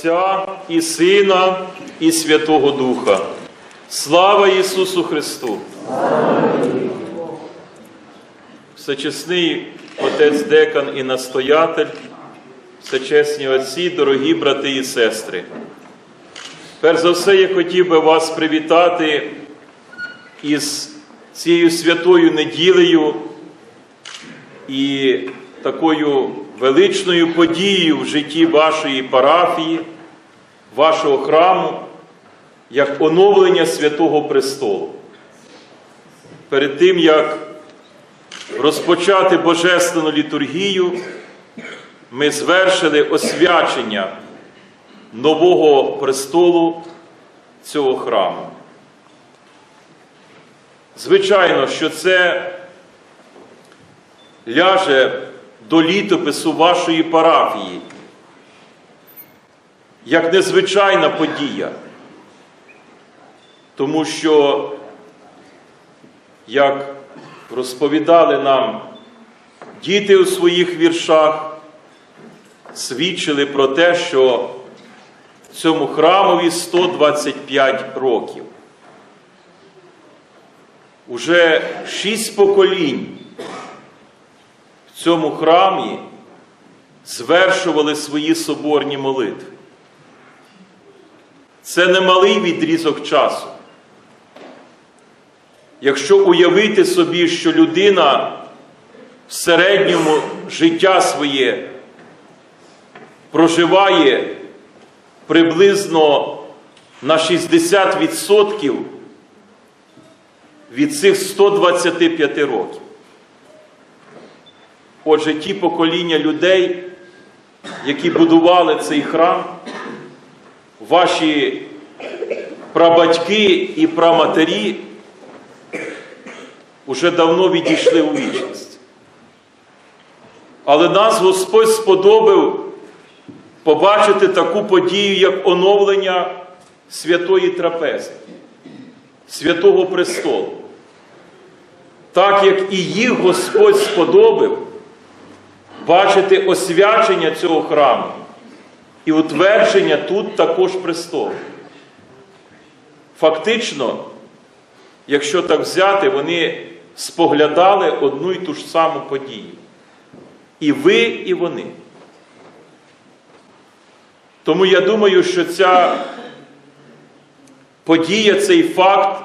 Отця і Сина, і Святого Духа. Слава Ісусу Христу! Всечесний Отець Декан і настоятель, всечесні отці, дорогі брати і сестри. Перш за все, я хотів би вас привітати із цією святою неділею і такою величною подією в житті вашої парафії, вашого храму, як оновлення Святого Престолу. Перед тим, як розпочати Божественну літургію, ми звершили освячення нового престолу цього храму. Звичайно, що це ляже до літопису вашої парафії, як незвичайна подія, тому що, як розповідали нам діти у своїх віршах, свідчили про те, що цьому храмові 125 років. Уже шість поколінь в цьому храмі звершували свої соборні молитви. Це немалий відрізок часу. Якщо уявити собі, що людина в середньому життя своє проживає приблизно на 60% від цих 125 років. Отже, ті покоління людей, які будували цей храм, ваші прабатьки і праматері уже давно відійшли у вічність. Але нас Господь сподобав побачити таку подію, як оновлення святої трапези, святого престолу. Так як і їх Господь сподобав бачити освячення цього храму і утвердження тут також престолу. Фактично, якщо так взяти, вони споглядали одну і ту ж саму подію. І ви, і вони. Тому я думаю, що ця подія, цей факт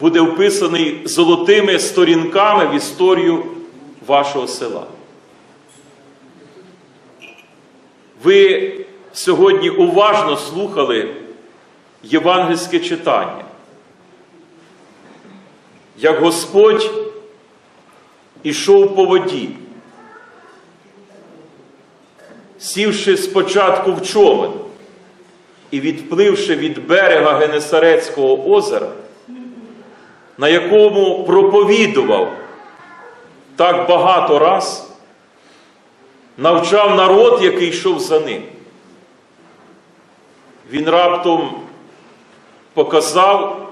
буде вписаний золотими сторінками в історію вашого села. Ви сьогодні уважно слухали євангельське читання, як Господь ішов по воді, сівши спочатку в човен і відпливши від берега Генесарецького озера, на якому проповідував так багато раз, навчав народ, який йшов за ним. Він раптом показав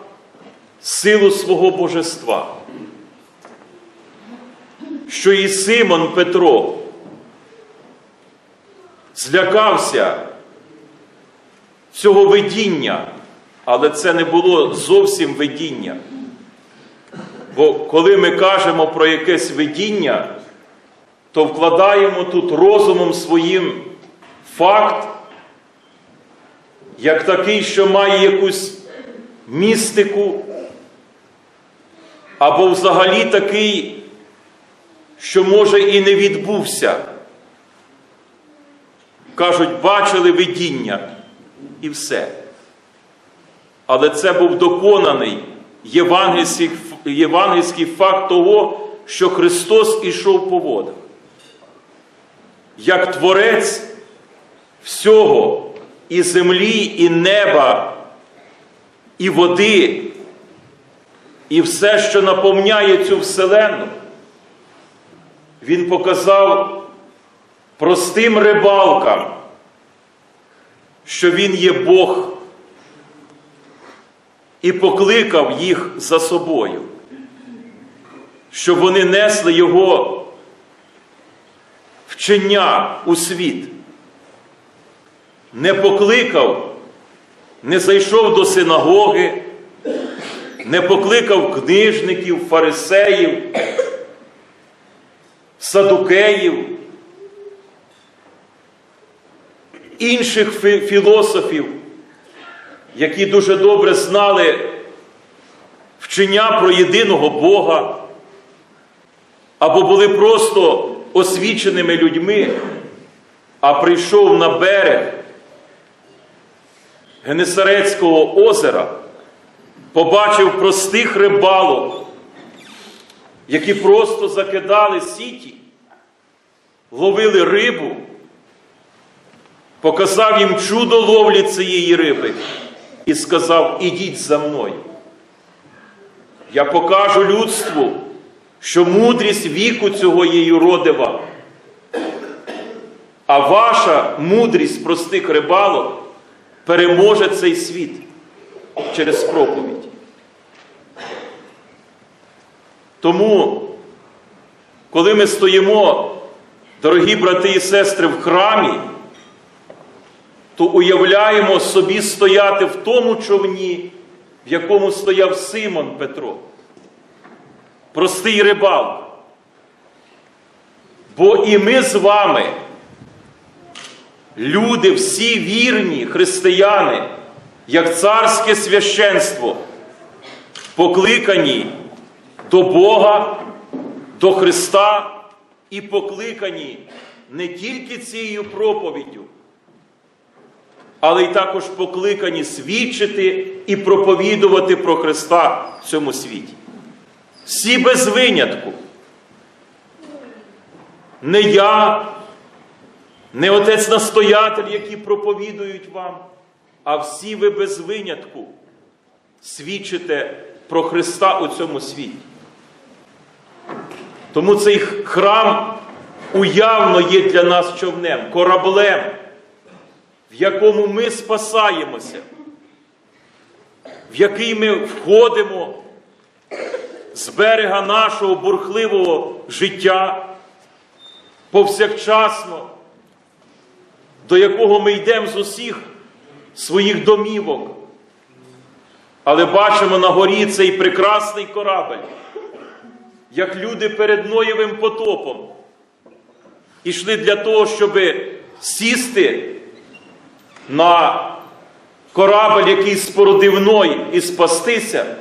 силу свого божества, що і Симон Петро злякався цього видіння, але це не було зовсім видіння. Бо коли ми кажемо про якесь видіння, то вкладаємо тут розумом своїм факт, як такий, що має якусь містику, або взагалі такий, що може і не відбувся. Кажуть, бачили видіння і все. Але це був доконаний євангельський, євангельський факт того, що Христос ішов по водах. Як творець всього і землі, і неба, і води, і все, що наповняє цю вселенну, Він показав простим рибалкам, що Він є Бог і покликав їх за собою, щоб вони несли Його вчення у світ, не покликав, не зайшов до синагоги, не покликав книжників, фарисеїв, садукеїв, інших фі- філософів, які дуже добре знали вчення про єдиного Бога, або були просто освіченими людьми, а прийшов на берег Генесарецького озера, побачив простих рибалок, які просто закидали сіті, ловили рибу, показав їм чудо ловлі цієї риби і сказав: ідіть за мною. Я покажу людству, що мудрість віку цього є юродива. А ваша мудрість простих рибалок переможе цей світ через проповідь. Тому, коли ми стоїмо, дорогі брати і сестри, в храмі, то уявляємо собі стояти в тому човні, в якому стояв Симон Петро, простий рибал. Бо і ми з вами, люди, всі вірні християни, як царське священство, покликані до Бога, до Христа і покликані не тільки цією проповіддю, але й також покликані свідчити і проповідувати про Христа в цьому світі. Всі без винятку. Не я, не отець настоятель, які проповідують вам, а всі ви без винятку свідчите про Христа у цьому світі. Тому цей храм уявно є для нас човнем, кораблем, в якому ми спасаємося, в який ми входимо з берега нашого бурхливого життя повсякчасно, до якого ми йдемо з усіх своїх домівок. Але бачимо на горі цей прекрасний корабель, як люди перед Ноєвим потопом ішли для того, щоб сісти на корабель, який спородив Ной, і спастися,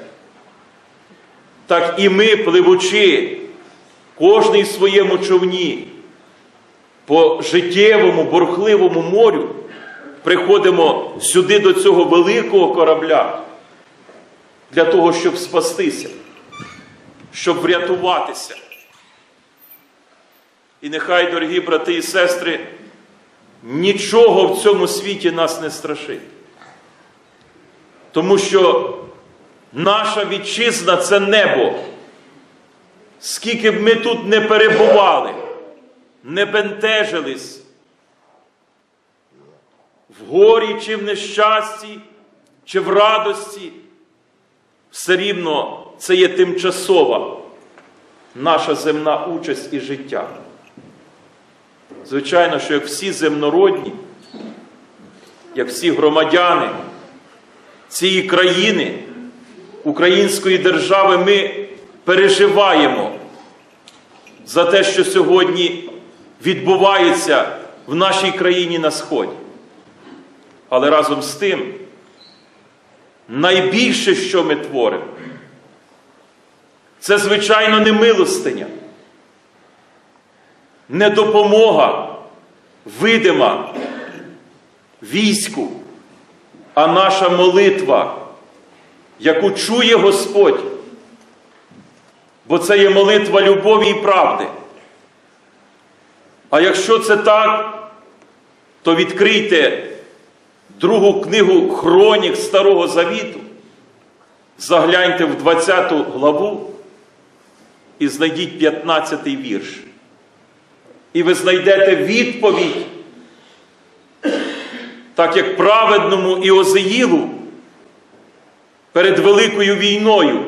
так і ми, пливучи, кожний в своєму човні, по життєвому, бурхливому морю, приходимо сюди до цього великого корабля для того, щоб спастися, щоб врятуватися. І нехай, дорогі брати і сестри, нічого в цьому світі нас не страшить. Тому що наша вітчизна це небо. Скільки б ми тут не перебували, не бентежились в горі чи в нещасті, чи в радості, все рівно це є тимчасова наша земна участь і життя. Звичайно, що як всі земнородні, як всі громадяни цієї країни, української держави, ми переживаємо за те, що сьогодні відбувається в нашій країні на Сході. Але разом з тим, найбільше, що ми творимо, це, звичайно, не милостиня, не допомога видима війську, а наша молитва, яку чує Господь. Бо це є молитва любові і правди. А якщо це так, то відкрийте другу книгу Хронік Старого Завіту, загляньте в 20 главу і знайдіть 15 вірш. І ви знайдете відповідь, так як праведному Іозеїлу перед Великою війною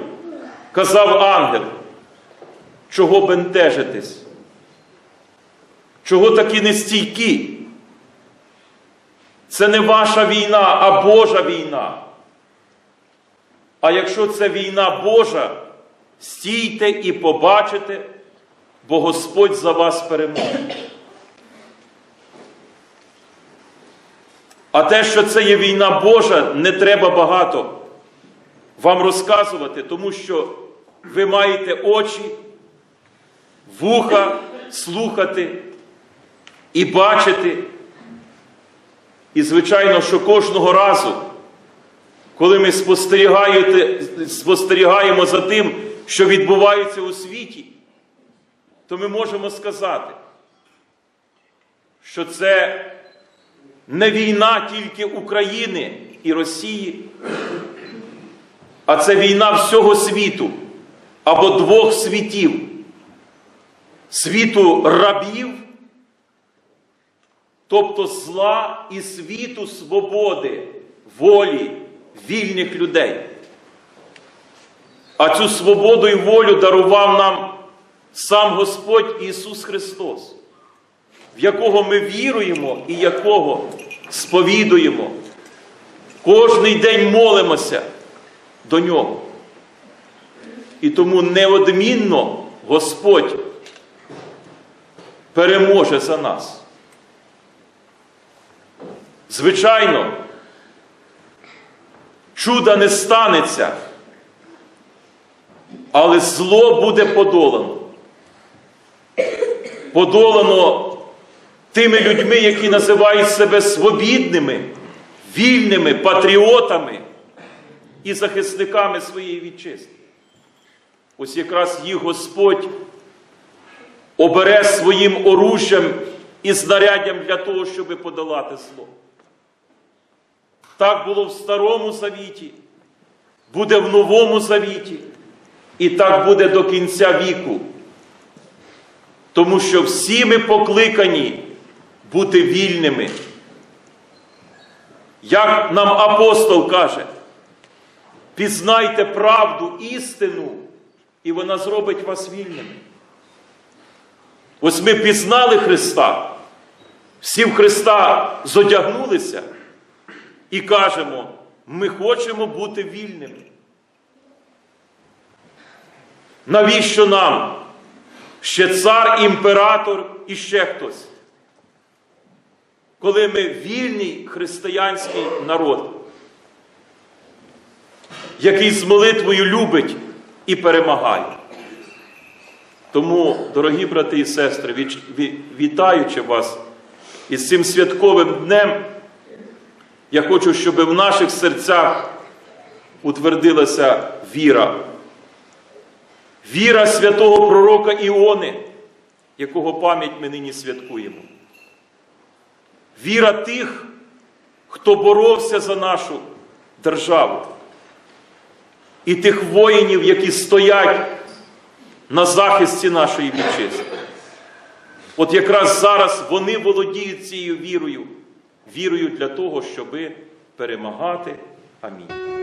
казав ангел, чого бентежитесь? Чого такі нестійкі? Це не ваша війна, а Божа війна. А якщо це війна Божа, стійте і побачите, бо Господь за вас переможе. А те, що це є війна Божа, не треба багато вам розказувати, тому що ви маєте очі, вуха слухати і бачити. І, звичайно, що кожного разу, коли ми спостерігаємо за тим, що відбувається у світі, то ми можемо сказати, що це не війна тільки України і Росії, а це війна всього світу або двох світів світу рабів, тобто зла і світу свободи, волі, вільних людей. А цю свободу і волю дарував нам сам Господь Ісус Христос, в якого ми віруємо і якого сповідуємо. Кожний день молимося до Нього. І тому неодмінно Господь переможе за нас. Звичайно, чуда не станеться, але зло буде подолано. Подолано тими людьми, які називають себе свобідними, вільними, патріотами і захисниками своєї вітчизни. Ось якраз їх Господь обере своїм оружжям і знаряддям для того, щоб подолати зло. Так було в Старому Завіті, буде в Новому Завіті, і так буде до кінця віку. Тому що всі ми покликані бути вільними. Як нам апостол каже, пізнайте правду, істину, і вона зробить вас вільними. Ось ми пізнали Христа, всі в Христа зодягнулися і кажемо, ми хочемо бути вільними. Навіщо нам ще цар, імператор і ще хтось? Коли ми вільний християнський народ, який з молитвою любить і перемагає. Тому, дорогі брати і сестри, вітаючи вас із цим святковим днем, я хочу, щоб в наших серцях утвердилася віра. Віра святого пророка Іони, якого пам'ять ми нині святкуємо. Віра тих, хто боровся за нашу державу. І тих воїнів, які стоять на захисті нашої вітчизни. От якраз зараз вони володіють цією вірою, вірою для того, щоби перемагати. Амінь.